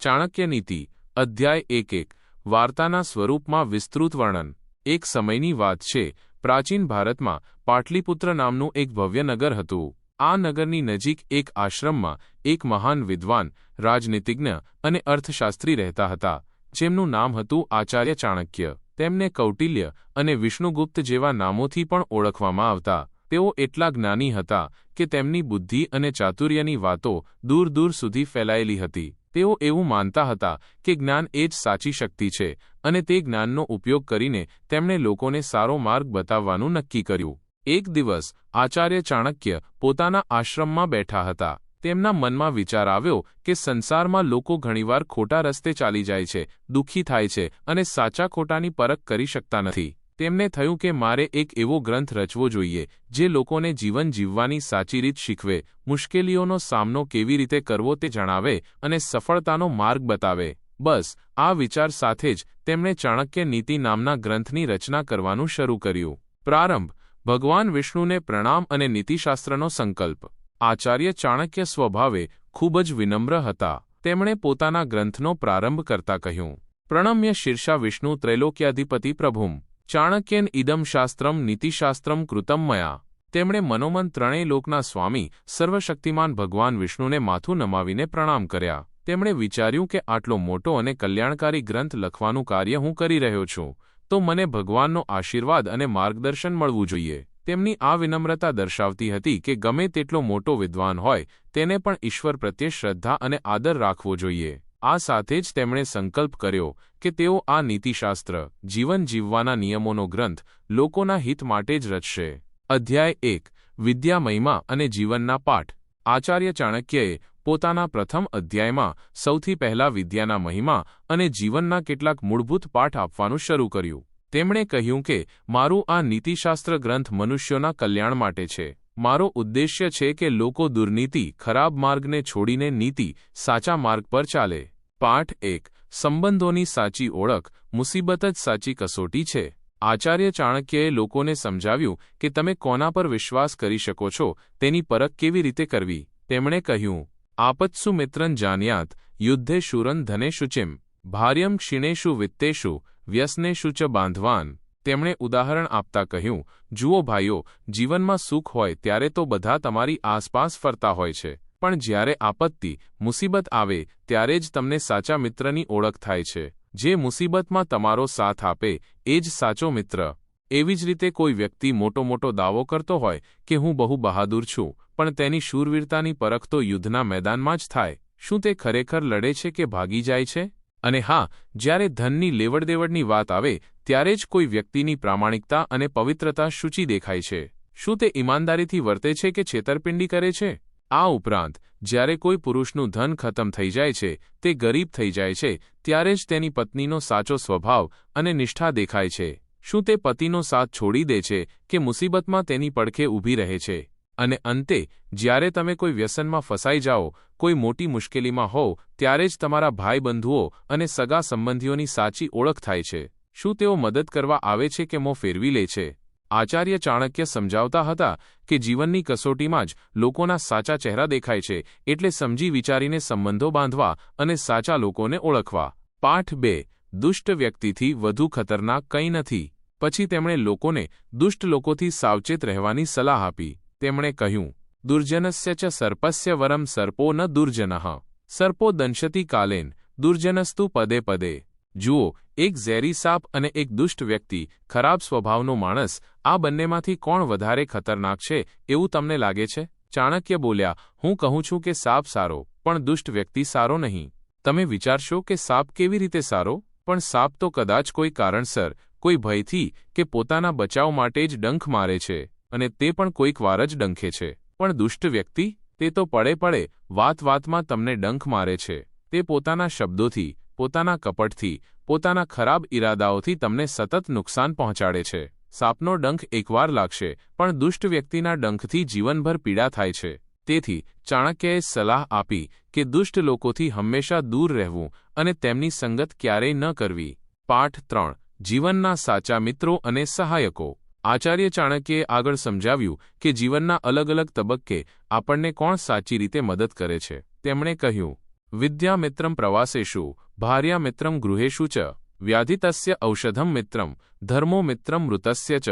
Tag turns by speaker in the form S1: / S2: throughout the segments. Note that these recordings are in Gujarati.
S1: ચાણક્ય નીતિ અધ્યાય એક એક, વાર્તાના સ્વરૂપમાં વિસ્તૃત વર્ણન. એક સમયની વાત છે, પ્રાચીન ભારતમાં પાટલીપુત્ર નામનું એક ભવ્ય નગર હતું. આ નગરની નજીક એક આશ્રમમાં એક મહાન વિદ્વાન, રાજનીતિજ્ઞ અને અર્થશાસ્ત્રી રહેતા હતા, જેમનું નામ હતું આચાર્ય ચાણક્ય. તેમને કૌટિલ્ય અને વિષ્ણુગુપ્ત જેવા નામોથી પણ ઓળખવામાં આવતા. તેઓ એટલા જ્ઞાની હતા કે તેમની બુદ્ધિ અને ચાતુર્યની વાતો દૂર દૂર સુધી ફેલાયેલી હતી. તેઓ એવું માનતા હતા કે જ્ઞાન એ જ સાચી શક્તિ છે અને તે જ્ઞાનનો ઉપયોગ કરીને તેમણે લોકોને સારો માર્ગ બતાવવાનું નક્કી કર્યું. એક દિવસ, આચાર્ય ચાણક્ય પોતાના આશ્રમમાં બેઠા હતા. તેમના મનમાં વિચાર આવ્યો કે સંસારમાં લોકો ઘણીવાર ખોટા રસ્તે ચાલી જાય છે, દુઃખી થાય છે અને સાચા ખોટાની પરખ કરી શકતા નથી. તેમને થયું કે મારે એક એવો ગ્રંથ રચવો જોઈએ, જે લોકોને જીવન જીવવાની સાચી રીત શીખવે, મુશ્કેલીઓનો સામનો કેવી રીતે કરવો તે જણાવે અને સફળતાનો માર્ગ બતાવે. બસ, આ વિચાર સાથે જ તેમણે ચાણક્ય નીતિ નામના ગ્રંથની રચના કરવાનું શરૂ કર્યું. પ્રારંભ, ભગવાન વિષ્ણુને પ્રણામ અને નીતિશાસ્ત્રનો સંકલ્પ. આચાર્ય ચાણક્ય સ્વભાવે ખૂબ જ વિનમ્ર હતા. તેમણે પોતાના ગ્રંથનો પ્રારંભ કરતા કહ્યું, પ્રણમ્ય શીર્ષા વિષ્ણુ ત્રૈલોક્યાધિપતિ પ્રભુમ. ચાણક્યન ઇદમ શાસ્ત્રમ નીતિશાસ્ત્રમ કૃતમ મયા. તેમણે મનોમન ત્રણેય લોકના સ્વામી, સર્વશક્તિમાન ભગવાન વિષ્ણુને માથું નમાવીને પ્રણામ કર્યા. તેમણે વિચાર્યું કે આટલો મોટો અને કલ્યાણકારી ગ્રંથ લખવાનું કાર્ય હું કરી રહ્યો છું, તો મને ભગવાનનો આશીર્વાદ અને માર્ગદર્શન મળવું જોઈએ. તેમની આ વિનમ્રતા દર્શાવતી હતી કે ગમે તેટલો મોટો વિદ્વાન હોય, તેને પણ ઈશ્વર પ્રત્યે શ્રદ્ધા અને આદર રાખવો જોઈએ. આ સાથે જ તેમણે સંકલ્પ કર્યો કે તેઓ આ નીતિશાસ્ત્ર, જીવન જીવવાના નિયમોનો ગ્રંથ લોકોના હિત માટે જ રચશે. અધ્યાય એક, વિદ્યા મહિમા અને જીવનના પાઠ. આચાર્ય ચાણક્યએ પોતાના પ્રથમ અધ્યાયમાં સૌથી પહેલા વિદ્યાના મહિમા અને જીવનના કેટલાક મૂળભૂત પાઠ આપવાનું શરૂ કર્યું. તેમણે કહ્યું કે મારું આ નીતિશાસ્ત્ર ગ્રંથ મનુષ્યોના કલ્યાણ માટે છે. મારો ઉદ્દેશ્ય છે કે લોકો દુર્નીતિ, ખરાબ માર્ગને છોડીને નીતિ, સાચા માર્ગ પર ચાલે. પાઠ એક, સંબંધોની સાચી ઓળખ, મુસીબત જ સાચી કસોટી છે. આચાર્ય ચાણક્યએ લોકોને સમજાવ્યું કે તમે કોના પર વિશ્વાસ કરી શકો છો, તેની પરખ કેવી રીતે કરવી? તેમણે કહ્યું, આપત્સુ મિત્રન જાન્યાત યુદ્ધે શુરન ધને શુચિમ ભાર્યમ ક્ષીણેશુ વિત્તેશુ વ્યસનેશુ ચ બાંધવાન. તેમણે ઉદાહરણ આપતા કહ્યું, જુઓ ભાઈઓ, જીવનમાં સુખ હોય ત્યારે તો બધા તમારી આસપાસ ફરતા હોય છે, પણ જ્યારે આપત્તિ, મુસીબત આવે, ત્યારે જ તમને સાચા મિત્રની ઓળખ થાય છે. જે મુસીબતમાં તમારો સાથ આપે, એ જ સાચો મિત્ર. એવી જ રીતે કોઈ વ્યક્તિ મોટો મોટો દાવો કરતો હોય કે હું બહુ બહાદુર છું, પણ તેની શૂરવીરતાની પરખ તો યુદ્ધના મેદાનમાં જ થાય. શું તે ખરેખર લડે છે કે ભાગી જાય છે? અને હા, જ્યારે ધનની લેવડદેવડની વાત આવે ત્યારે જ કોઈ વ્યક્તિની પ્રામાણિકતા અને પવિત્રતા સૂચી દેખાય છે. શું તે ઈમાનદારીથી વર્તે છે કે છેતરપિંડી કરે છે? આ ઉપરાંત, જ્યારે કોઈ પુરુષનું ધન ખતમ થઈ જાય છે, તે ગરીબ થઈ જાય છે, ત્યારે જ તેની પત્નીનો સાચો સ્વભાવ અને નિષ્ઠા દેખાય છે. શું તે પતિનો સાથ છોડી દે છે કે મુસીબતમાં તેની પડખે ઊભી રહે છે? અને અંતે, જ્યારે તમે કોઈ વ્યસનમાં ફસાઈ જાઓ, કોઈ મોટી મુશ્કેલીમાં હોવ, ત્યારે જ તમારા ભાઈબંધુઓ અને સગા સંબંધીઓની સાચી ઓળખ થાય છે. શું તેઓ મદદ કરવા આવે છે કે મોં ફેરવી લે છે? આચાર્ય ચાણક્ય સમજાવતા હતા કે જીવનની કસોટીમાં જ લોકોના સાચા ચહેરા દેખાય છે એટલે સમજી વિચારીને સંબંધો બાંધવા અને સાચા લોકોને ઓળખવા. પાઠ બે, દુષ્ટ વ્યક્તિથી વધુ ખતરનાક કંઈ નથી. પછી તેમણે લોકોને દુષ્ટ લોકોથી સાવચેત રહેવાની સલાહ આપી. તેમણે કહ્યું, દુર્જનસ્ય ચ સર્પસ્ય વરમ સર્પો ન દુર્જનઃ. સર્પો દંશતી કાલેન, દુર્જનસ્તુ પદે પદે. જુઓ, એક ઝેરી સાપ અને એક દુષ્ટ વ્યક્તિ, ખરાબ સ્વભાવનો માણસ, આ બંનેમાંથી કોણ વધારે ખતરનાક છે, એવું તમને લાગે છે? ચાણક્ય બોલ્યા, હું કહું છું કે સાપ સારો, પણ દુષ્ટ વ્યક્તિ સારો નહીં. તમે વિચારશો કે સાપ કેવી રીતે સારો? પણ સાપ તો કદાચ કોઈ કારણસર, કોઈ ભયથી કે પોતાના બચાવ માટે જ ડંખ મારે છે, અને તે પણ કોઈક વાર જ ડંખે છે. પણ દુષ્ટ વ્યક્તિ? તે તો પડે પડે, વાત વાતમાં તમને ડંખ મારે છે. તે પોતાના શબ્દોથી પોતાના કપટથી, પોતાના ખરાબ ઇરાદાઓથી તમને સતત નુકસાન પહોંચાડે છે. સાપનો ડંખ એકવાર લાગશે, પણ દુષ્ટ વ્યક્તિના ડંખથી જીવનભર પીડા થાય છે. તેથી, ચાણક્યએ સલાહ આપી કે દુષ્ટ લોકોથી હંમેશા દૂર રહેવું અને તેમની સંગત ક્યારેય ન કરવી. પાઠ ત્રણ, જીવનના સાચા મિત્રો અને સહાયકો. આચાર્ય ચાણક્યએ આગળ સમજાવ્યું કે જીવનના અલગ અલગ તબક્કે આપણને કોણ સાચી રીતે મદદ કરે છે. તેમણે કહ્યું વિદ્યામિત્રમ પ્રવાસેશુ ભાર્યામિત્રમ ગૃહેષુ ચ વ્યાધિતસ્ય ઔષધમ મિત્રમ ધર્મો મિત્રમ મૃતસ્ય ચ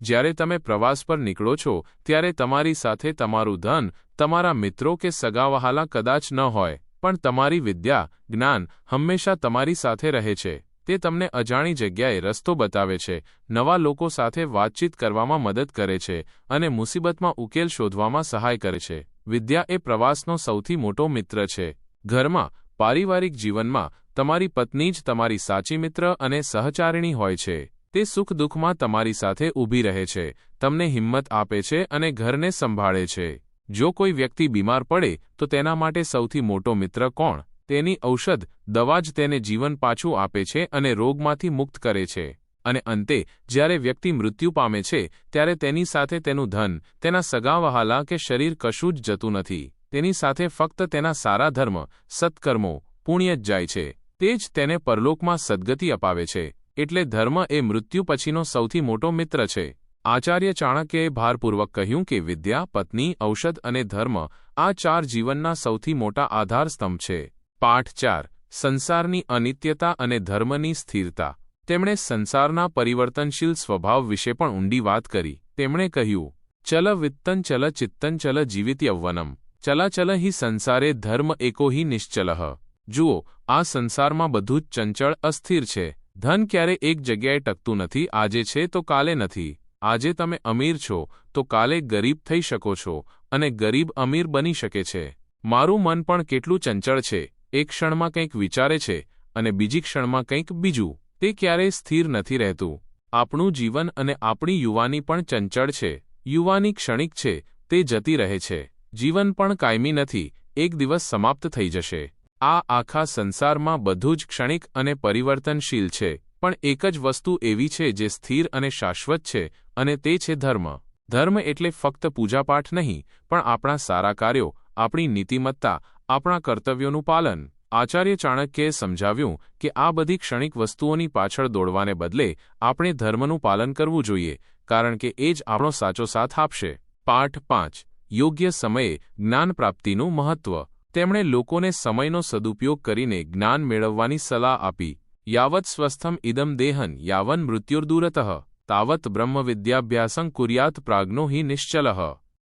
S1: જ્યારે તમે પ્રવાસ પર નીકળો છો ત્યારે તમારી સાથે તમારું ધન તમારા મિત્રો કે સગાવહાલા કદાચ ન હોય પણ તમારી વિદ્યા જ્ઞાન હંમેશા તમારી સાથે રહે છે તે તમને અજાણી જગ્યાએ રસ્તો બતાવે છે નવા લોકો સાથે વાતચીત કરવામાં મદદ કરે છે અને મુસીબતમાં ઉકેલ શોધવામાં સહાય કરે છે વિદ્યા એ પ્રવાસનો સૌથી મોટો મિત્ર છે ઘરમાં, પારિવારિક જીવનમાં, તમારી પત્ની જ તમારી સાચી મિત્ર અને સહચારિણી હોય છે. તે સુખ દુઃખમાં તમારી સાથે ઊભી રહે છે, તમને હિંમત આપે છે અને ઘરને સંભાળે છે. જો કોઈ વ્યક્તિ બીમાર પડે, તો તેના માટે સૌથી મોટો મિત્ર કોણ? તેની ઔષધ, દવા જ તેને જીવન પાછું આપે છે અને રોગમાંથી મુક્ત કરે છે. અને અંતે, જ્યારે વ્યક્તિ મૃત્યુ પામે છે, ત્યારે તેની સાથે તેનું ધન, તેના સગાવહાલા કે શરીર કશું જ જતું નથી. તેની સાથે ફક્ત તેના સારા ધર્મ, સત્કર્મો, પુણ્ય જ જાય છે. તે જ તેને પરલોકમાં સદગતિ અપાવે છે. એટલે ધર્મ એ મૃત્યુ પછીનો સૌથી મોટો મિત્ર છે. આચાર્ય ચાણક્યએ ભારપૂર્વક કહ્યું કે વિદ્યા, પત્ની, ઔષધ અને ધર્મ આ ચાર જીવનના સૌથી મોટા આધારસ્તંભ છે. પાઠ ચાર. સંસારની અનિત્યતા અને ધર્મની સ્થિરતા. તેમણે સંસારના પરિવર્તનશીલ સ્વભાવ વિશે પણ ઊંડી વાત કરી. તેમણે કહ્યું, ચલ વિત્તન ચલ ચિત્તન ચલ જીવિત યૌવનમ ચલાચલ હિ સંસારે ધર્મ એકો હિ નિશ્ચલઃ જુઓ, આ સંસારમાં બધું જ ચંચળ અસ્થિર છે. ધન ક્યારે એક જગ્યાએ ટકતું નથી, આજે છે તો કાલે નથી. આજે તમે અમીર છો, તો કાલે ગરીબ થઈ શકો છો, અને ગરીબ અમીર બની શકે છે. મારું મન પણ કેટલું ચંચળ છે. એક ક્ષણમાં કંઈક વિચારે છે, અને બીજી ક્ષણમાં કંઈક બીજું. તે ક્યારેય સ્થિર નથી રહેતું. આપણું જીવન અને આપણી યુવાની પણ ચંચળ છે. યુવાની ક્ષણિક છે, તે જતી રહે છે. જીવન પણ કાયમી નથી, એક દિવસ સમાપ્ત થઈ જશે. આ આખા સંસારમાં બધું જ ક્ષણિક અને પરિવર્તનશીલ છે, પણ એક જ વસ્તુ એવી છે જે સ્થિર અને શાશ્વત છે, અને તે છે ધર્મ. ધર્મ એટલે ફક્ત પૂજાપાઠ નહીં, પણ આપણા સારા કાર્યો, આપણી નીતિમત્તા, આપણા કર્તવ્યોનું પાલન. આચાર્ય ચાણક્યએ સમજાવ્યું કે આ બધી ક્ષણિક વસ્તુઓની પાછળ દોડવાને બદલે આપણે ધર્મનું પાલન કરવું જોઈએ, કારણ કે એ જ આપણો સાચો સાથ આપશે. પાઠ પાંચ. યોગ્ય સમયે જ્ઞાન પ્રાપ્તિનું મહત્વ. તેમણે લોકોને સમયનો સદુપયોગ કરીને જ્ઞાન મેળવવાની સલાહ આપી. યાવત સ્વસ્થમ ઇદમ દેહન યાવન મૃત્યુર્દૂરતઃ. તાવત બ્રહ્મવિદ્યાભ્યાસં કુર્યાત પ્રાજ્ઞો હિ નિશ્ચલઃ.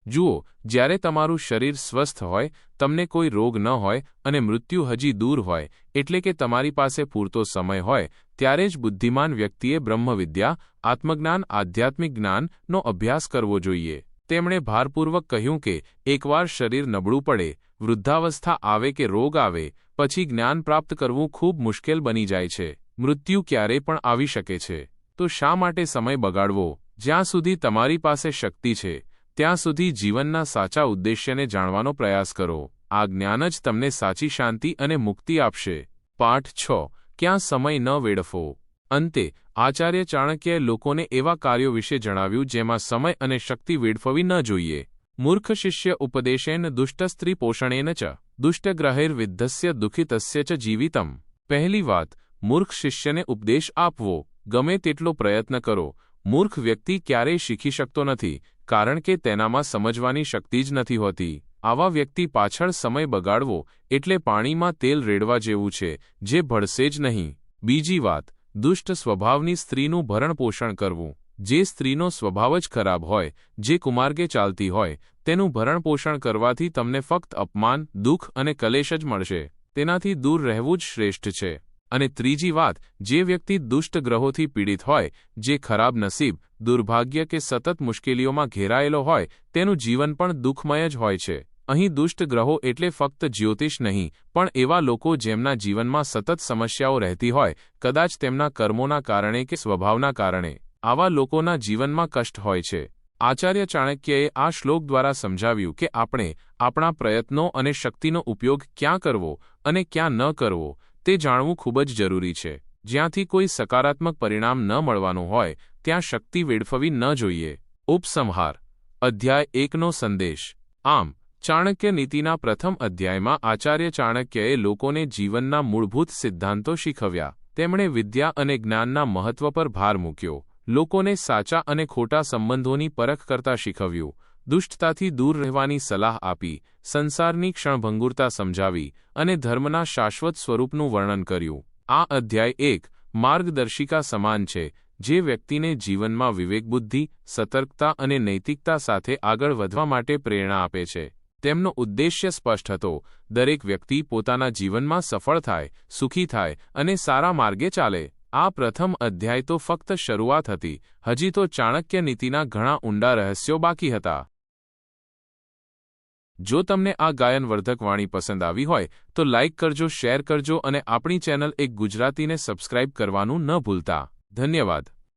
S1: જુઓ, જ્યારે તમારું શરીર સ્વસ્થ હોય, તમને કોઈ રોગ ન હોય અને મૃત્યુ હજી દૂર હોય, એટલે કે તમારી પાસે પૂરતો સમય હોય, ત્યારે જ બુદ્ધિમાન વ્યક્તિએ બ્રહ્મવિદ્યા, આત્મજ્ઞાન, આધ્યાત્મિક જ્ઞાનનો અભ્યાસ કરવો જોઈએ. તેમણે ભારપૂર્વક કહ્યું કે, એકવાર શરીર નબળું પડે, વૃદ્ધાવસ્થા આવે કે રોગ આવે, પછી જ્ઞાન પ્રાપ્ત કરવું ખૂબ મુશ્કેલ બની જાય છે, મૃત્યુ ક્યારે પણ આવી શકે છે. તો શા માટે સમય બગાડવો? જ્યાં સુધી તમારી પાસે શક્તિ છે, ત્યાં સુધી જીવનના સાચા ઉદ્દેશ્યને જાણવાનો પ્રયાસ કરો. આ જ્ઞાન જ તમને સાચી શાંતિ અને મુક્તિ આપશે. પાઠ છ. ક્યાં સમય ન વેડફો? અંતે આચાર્ય ચાણક્યએ લોકોને એવા કાર્યો વિશે જણાવ્યું જેમાં સમય અને શક્તિ વેડફવી ન જોઈએ. મૂર્ખ શિષ્ય ઉપદેશેન દુષ્ટસ્ત્રી પોષણેન ચ દુષ્ટગ્રહૈર્વિદ્ધસ્ય દુઃખિતસ્ય ચ જીવિતમ. પહેલી વાત, મૂર્ખ શિષ્યને ઉપદેશ આપવો. ગમે તેટલો પ્રયત્ન કરો. મૂર્ખ વ્યક્તિ ક્યારેય શીખી શકતો નથી, કારણ કે તેનામાં સમજવાની શક્તિ જ નથી હોતી. આવા વ્યક્તિ પાછળ સમય બગાડવો એટલે પાણીમાં તેલ રેડવા જેવું છે, જે ભળશે જ નહીં. બીજી વાત દુષ્ટ સ્વભાવની સ્ત્રીનું ભરણપોષણ કરવું. જે સ્ત્રીનો સ્વભાવ જ ખરાબ હોય, જે કુમાર્ગે ચાલતી હોય, તેનું ભરણપોષણ કરવાથી તમને ફક્ત અપમાન, દુઃખ અને કલેશ જ મળશે. તેનાથી દૂર રહેવું જ શ્રેષ્ઠ છે. અને ત્રીજી વાત, જે વ્યક્તિ દુષ્ટ ગ્રહોથી પીડિત હોય, જે ખરાબ નસીબ, દુર્ભાગ્ય કે સતત મુશ્કેલીઓમાં ઘેરાયેલો હોય, તેનું જીવન પણ દુઃખમય જ હોય છે. અહીં દુષ્ટ ગ્રહો એટલે ફક્ત જ્યોતિષ નહીં, પણ એવા લોકો જેમના જીવનમાં સતત સમસ્યાઓ રહેતી હોય, કદાચ તેમના કર્મોના કારણે કે સ્વભાવના કારણે. આવા લોકોના જીવનમાં કષ્ટ હોય છે. આચાર્ય ચાણક્યએ આ શ્લોક દ્વારા સમજાવ્યું કે આપણે આપણા પ્રયત્નો અને શક્તિનો ઉપયોગ ક્યાં કરવો અને ક્યાં ન કરવો, તે જાણવું ખૂબ જ જરૂરી છે. જ્યાંથી કોઈ સકારાત્મક પરિણામ ન મળવાનું હોય, ત્યાં શક્તિ વેડફવી ન જોઈએ. ઉપસંહાર. અધ્યાય એકનો સંદેશ. આમ ચાણક્ય નીતિના પ્રથમ અધ્યાયમાં આચાર્ય ચાણક્યએ લોકોને જીવનના મૂળભૂત સિદ્ધાંતો શીખવ્યા. તેમણે વિદ્યા અને જ્ઞાનના મહત્વ પર ભાર મૂક્યો. લોકોને સાચા અને ખોટા સંબંધોની પરખ કરતા શીખવ્યું. દુષ્ટતાથી દૂર રહેવાની સલાહ આપી, સંસારની ક્ષણભંગુરતા સમજાવી અને ધર્મના શાશ્વત સ્વરૂપનું વર્ણન કર્યું. આ અધ્યાય એક માર્ગદર્શિકા સમાન છે, જે વ્યક્તિને જીવનમાં વિવેકબુદ્ધિ, સતર્કતા અને નૈતિકતા સાથે આગળ વધવા માટે પ્રેરણા આપે છે. તેમનો ઉદ્દેશ્ય સ્પષ્ટ હતો. દરેક વ્યક્તિ પોતાના જીવનમાં સફળ થાય, સુખી થાય અને સારા માર્ગે ચાલે. આ પ્રથમ અધ્યાય તો ફક્ત શરૂઆત હતી. હજી તો ચાણક્ય નીતિના ઘણા ઊંડા રહસ્યો બાકી હતા. જો તમને આ ગાયનવર્ધક વાણી પસંદ આવી હોય, તો લાઇક કરજો, શેર કરજો અને આપણી ચેનલ એક ગુજરાતીને સબસ્ક્રાઇબ કરવાનું ન ભૂલતા. ધન્યવાદ.